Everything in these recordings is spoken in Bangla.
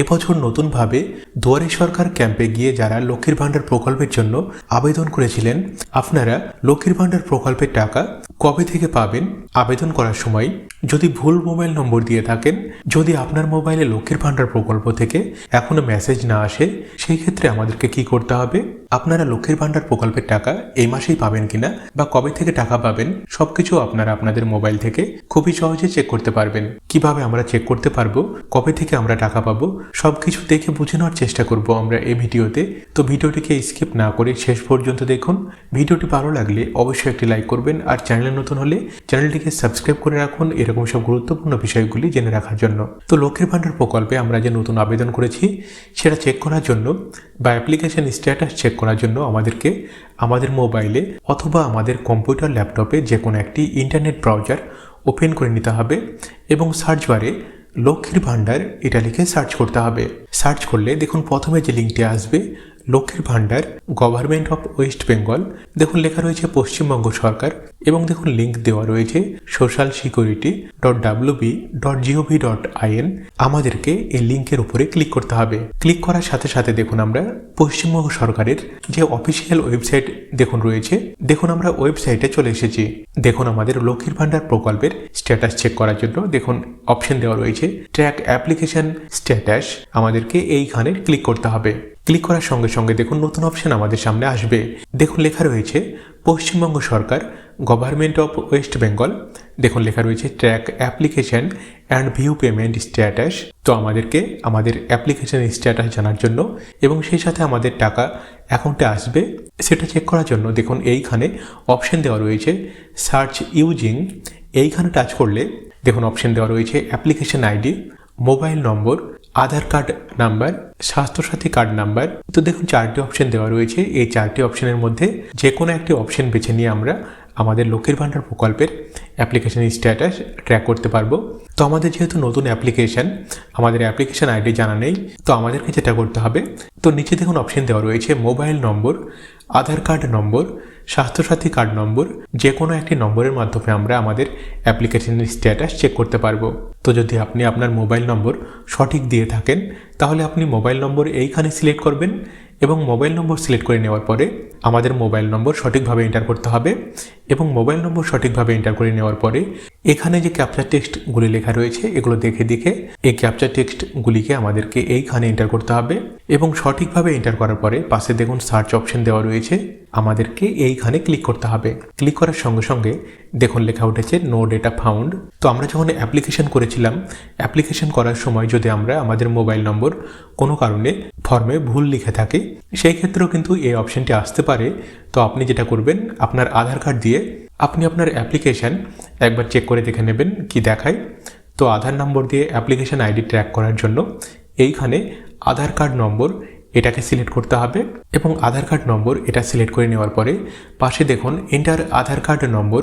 এবছর নতুনভাবে দুয়ারে সরকার ক্যাম্পে গিয়ে যারা লক্ষ্মীর ভাণ্ডার প্রকল্পের জন্য আবেদন করেছিলেন, আপনারা লক্ষ্মীর ভাণ্ডার প্রকল্পের টাকা কবে থেকে পাবেন আবেদন করার সময় যদি ভুল মোবাইল নম্বর দিয়ে থাকেন, যদি আপনার মোবাইলে লক্ষ্মীর ভাণ্ডার প্রকল্প থেকে এখনও মেসেজ না আসে, সেই ক্ষেত্রে আমাদেরকে কি করতে হবে? আপনারা লক্ষ্মীর ভাণ্ডার প্রকল্পের টাকা এই মাসেই পাবেন কিনা বা কবে থেকে টাকা পাবেন, সবকিছু আপনারা আপনাদের মোবাইল থেকে খুবই সহজে চেক করতে পারবেন। কীভাবে আমরা চেক করতে পারব, কবে থেকে আমরা টাকা পাবো, সবকিছু দেখে বুঝে নেওয়ার চেষ্টা করব আমরা এই ভিডিওতে। তো ভিডিওটিকে স্কিপ না করে শেষ পর্যন্ত দেখুন। ভিডিওটি ভালো লাগলে অবশ্যই একটি লাইক করবেন আর চ্যানেলে নতুন হলে চ্যানেলটিকে সাবস্ক্রাইব করে রাখুন এরকম সব গুরুত্বপূর্ণ বিষয়গুলি জেনে রাখার জন্য। তো লক্ষ্মীর ভাণ্ডার প্রকল্পে আমরা যে নতুন আবেদন করেছি, সেটা চেক করার জন্য বা অ্যাপ্লিকেশন স্ট্যাটাস চেক করার জন্য আমাদেরকে আমাদের মোবাইলে অথবা আমাদের কম্পিউটার ল্যাপটপে যে কোনো একটি ইন্টারনেট ব্রাউজার ওপেন করে নিতে হবে এবং সার্চ বারে লক্ষ্মীর ভাণ্ডার এটা লিখে সার্চ করতে হবে। সার্চ করলে দেখুন প্রথমে যে লিঙ্কটি আসবে লক্ষ্মীর ভাণ্ডার গভর্নমেন্ট অফ ওয়েস্ট বেঙ্গল দেখুন লেখা রয়েছে পশ্চিমবঙ্গ সরকার এবং দেখুন লিঙ্ক দেওয়া রয়েছে social security dot WB dot GOV dot IN আমাদেরকে এই লিঙ্কের উপরে ক্লিক করতে হবে। ক্লিক করার সাথে সাথে দেখুন আমরা পশ্চিমবঙ্গ সরকারের যে অফিসিয়াল ওয়েবসাইট দেখুন রয়েছে, দেখুন আমরা ওয়েবসাইটে চলে এসেছি। দেখুন আমাদের লক্ষ্মীর ভাণ্ডার প্রকল্পের স্ট্যাটাস চেক করার জন্য দেখুন অপশন দেওয়া রয়েছে ট্র্যাক অ্যাপ্লিকেশন স্ট্যাটাস আমাদেরকে এইখানে ক্লিক করতে হবে। ক্লিক করার সঙ্গে সঙ্গে দেখুন নতুন অপশন আমাদের সামনে আসবে। দেখুন লেখা রয়েছে, পশ্চিমবঙ্গ সরকার গভর্নমেন্ট অফ ওয়েস্ট বেঙ্গল দেখুন লেখা রয়েছে track application and view payment status তো আমাদেরকে আমাদের অ্যাপ্লিকেশন স্ট্যাটাস জানার জন্য এবং সেই সাথে আমাদের টাকা অ্যাকাউন্টে আসবে। সেটা চেক করার জন্য দেখুন এইখানে অপশন দেওয়া রয়েছে সার্চ ইউজিং এইখানে টাচ করলে দেখুন অপশন দেওয়া রয়েছে application ID mobile number Aadhaar card number, Swasthyasathi card number. তো দেখুন, চারটি অপশন দেওয়া রয়েছে। এই চারটি অপশনের মধ্যে যে কোনো একটি অপশন বেছে নিয়ে আমরা আমাদের লক্ষ্মীর ভাণ্ডার প্রকল্পের অ্যাপ্লিকেশন স্ট্যাটাস ট্র্যাক করতে পারব। তো আমাদের যেহেতু নতুন অ্যাপ্লিকেশন আমাদের অ্যাপ্লিকেশন আইডি জানা নেই, তো আমাদেরকে যেটা করতে হবে, তো নিচে দেখুন অপশন দেওয়া রয়েছে mobile number Aadhaar card number, Swasthyasathi card number যে কোনো একটি নম্বরের মাধ্যমে আমরা আমাদের অ্যাপ্লিকেশনের স্ট্যাটাস চেক করতে পারব। তো যদি আপনি আপনার মোবাইল নম্বর সঠিক দিয়ে থাকেন, তাহলে আপনি মোবাইল নম্বর এইখানে সিলেক্ট করবেন এবং মোবাইল নম্বর সিলেক্ট করে নেওয়ার পরে আমাদের মোবাইল নম্বর সঠিকভাবে এন্টার করতে হবে এবং মোবাইল নম্বর সঠিকভাবে এন্টার করে নেওয়ার পরে এখানে যে ক্যাপচার টেক্সটগুলি লেখা রয়েছে, এগুলো দেখে দেখে এই ক্যাপচার টেক্সটগুলিকে আমাদেরকে এইখানে এন্টার করতে হবে এবং সঠিকভাবে এন্টার করার পরে পাশে দেখুন সার্চ অপশন দেওয়া রয়েছে, আমাদেরকে এইখানে ক্লিক করতে হবে। ক্লিক করার সঙ্গে সঙ্গে দেখুন লেখা উঠেছে নো ডেটা ফাউন্ড তো আমরা যখন অ্যাপ্লিকেশন করেছিলাম অ্যাপ্লিকেশন করার সময় যদি আমরা আমাদের মোবাইল নম্বর কোনো কারণে ফর্মে ভুল লিখে থাকি, সেই ক্ষেত্রেও কিন্তু এই অপশনটি আসতে পারে। তো আপনি যেটা করবেন, আপনার আধার কার্ড দিয়ে আপনি আপনার অ্যাপ্লিকেশান একবার চেক করে দেখে নেবেন কি দেখায়। তো আধার নম্বর দিয়ে অ্যাপ্লিকেশান আইডি ট্র্যাক করার জন্য এইখানে আধার কার্ড নম্বর এটাকে সিলেক্ট করতে হবে এবং আধার কার্ড নম্বর এটা সিলেক্ট করে নেওয়ার পরে পাশে দেখুন enter Aadhaar card number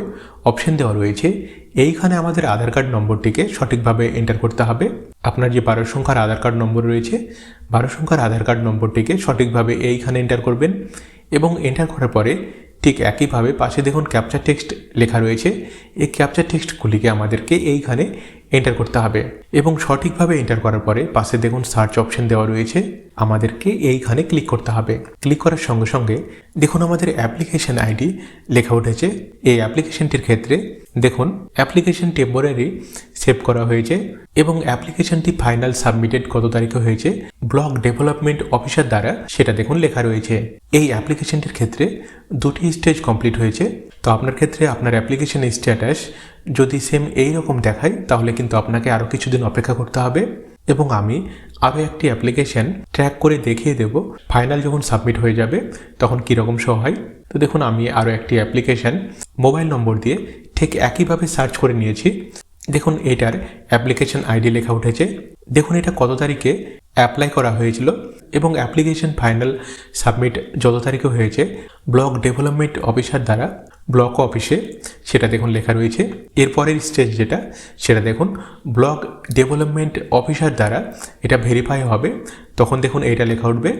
option দেওয়া রয়েছে। এইখানে আমাদের আধার কার্ড নম্বরটিকে সঠিকভাবে এন্টার করতে হবে। আপনার যে বারো সংখ্যার আধার কার্ড নম্বর রয়েছে, বারো সংখ্যার আধার কার্ড নম্বরটিকে সঠিকভাবে এইখানে এন্টার করবেন এবং এন্টার করার পরে ঠিক একইভাবে পাশে দেখুন ক্যাপচার টেক্সট লেখা রয়েছে। এই ক্যাপচার টেক্সটগুলিকে আমাদেরকে এইখানে এন্টার করতে হবে এবং সঠিকভাবে এন্টার করার পরে পাশে দেখুন সার্চ অপশন দেওয়া রয়েছে। আমাদেরকে এইখানে ক্লিক করতে হবে। ক্লিক করার সঙ্গে সঙ্গে দেখুন আমাদের অ্যাপ্লিকেশন আইডি লেখা উঠেছে। এই অ্যাপ্লিকেশনটির ক্ষেত্রে দেখুন অ্যাপ্লিকেশন টেম্পোরারি সেভ করা হয়েছে এবং অ্যাপ্লিকেশনটি ফাইনাল সাবমিটেড কত তারিখে হয়েছে, ব্লক ডেভেলপমেন্ট অফিসার দ্বারা সেটা দেখুন লেখা রয়েছে। এই অ্যাপ্লিকেশনটির ক্ষেত্রে দুটি স্টেজ কমপ্লিট হয়েছে। তো আপনার ক্ষেত্রে আপনার অ্যাপ্লিকেশন স্ট্যাটাস যদি সেম এই রকম দেখায়, তাহলে কিন্তু আপনাকে আরও কিছুদিন অপেক্ষা করতে হবে এবং আমি আরও একটি অ্যাপ্লিকেশন ট্র্যাক করে দেখিয়ে দেব, ফাইনাল যখন সাবমিট হয়ে যাবে তখন কীরকম শো হয়। তো দেখুন, আমি আরও একটি অ্যাপ্লিকেশন মোবাইল নম্বর দিয়ে ঠিক একইভাবে সার্চ করে নিয়েছি। দেখুন, এটার অ্যাপ্লিকেশন আইডি লেখা উঠেছে। দেখুন, এটা কত তারিখে অ্যাপ্লাই করা হয়েছিল এবং অ্যাপ্লিকেশন ফাইনাল সাবমিট যত তারিখে হয়েছে ব্লক ডেভেলপমেন্ট অফিসার দ্বারা ব্লক অফিসে সেটা দেখুন লেখা রয়েছে। এরপরের স্টেজ যেটা, সেটা দেখুন ব্লক ডেভেলপমেন্ট অফিসার দ্বারা এটা ভেরিফাই হবে। তখন দেখুন, এটা লেখা উঠবে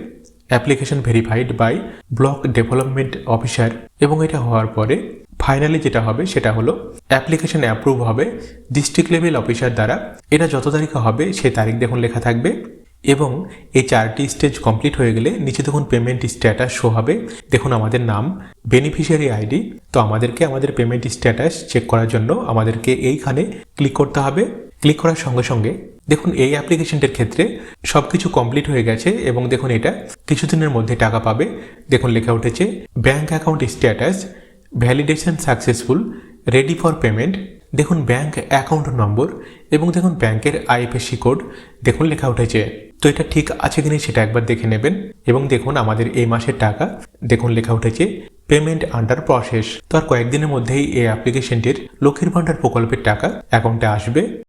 application verified by block development officer এবং এটা হওয়ার পরে ফাইনালি যেটা হবে, সেটা হলো অ্যাপ্লিকেশন অ্যাপ্রুভ হবে ডিস্ট্রিক্ট লেভেল অফিসার দ্বারা। এটা যত তারিখে হবে সে তারিখ দেখুন লেখা থাকবে। এবং এই চারটি স্টেজ কমপ্লিট হয়ে গেলে নিচে দেখুন পেমেন্ট স্ট্যাটাস শো হবে। দেখুন আমাদের নাম বেনিফিশিয়ারি আইডি তো আমাদেরকে আমাদের পেমেন্ট স্ট্যাটাস চেক করার জন্য আমাদেরকে এইখানে ক্লিক করতে হবে। ক্লিক করার সঙ্গে সঙ্গে দেখুন এই অ্যাপ্লিকেশনটির ক্ষেত্রে সব কিছু কমপ্লিট হয়ে গেছে এবং দেখুন এটা কিছুদিনের মধ্যে টাকা পাবে। দেখুন লেখা উঠেছে bank account status validation successful ready for payment দেখুন ব্যাংক অ্যাকাউন্ট নম্বর এবং দেখুন ব্যাংকের আইএফএসি কোড দেখুন লেখা উঠেছে। তো এটা ঠিক আছে কিনা সেটা একবার দেখে নেবেন এবং দেখুন আমাদের এই মাসের টাকা, দেখুন লেখা উঠেছে পেমেন্ট আন্ডার প্রসেস তো আর কয়েকদিনের মধ্যেই এই অ্যাপ্লিকেশনটির লক্ষ্মীর ভাণ্ডার প্রকল্পের টাকা অ্যাকাউন্টে আসবে।